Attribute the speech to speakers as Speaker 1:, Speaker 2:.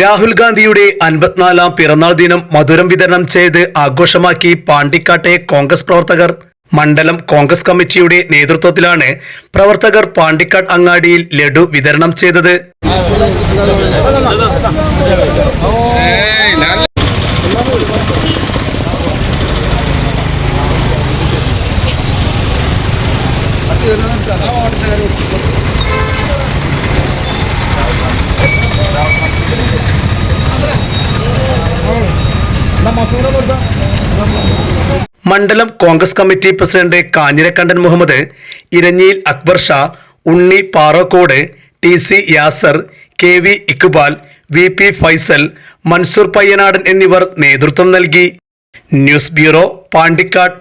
Speaker 1: രാഹുൽ ഗാന്ധിയുടെ അൻപത്തിനാലാം പിറന്നാൾ ദിനം മധുരം വിതരണം ചെയ്ത് ആഘോഷമാക്കി പാണ്ടിക്കാട്ടെ കോൺഗ്രസ് പ്രവർത്തകർ. മണ്ഡലം കോൺഗ്രസ് കമ്മിറ്റിയുടെ നേതൃത്വത്തിലാണ് പ്രവർത്തകർ പാണ്ടിക്കാട് അങ്ങാടിയിൽ ലഡു വിതരണം ചെയ്തത്. മണ്ഡലം Congress committee president Kanjirakkandan Muhammad ഇരഞ്ഞിയിൽ Akbar Shah Unni Parokkode T C Yasar K V Iqbal V P Faisal Mansoor Payyanadan എന്നിവർ നേതൃത്വം നൽകി. News bureau Pandikkad.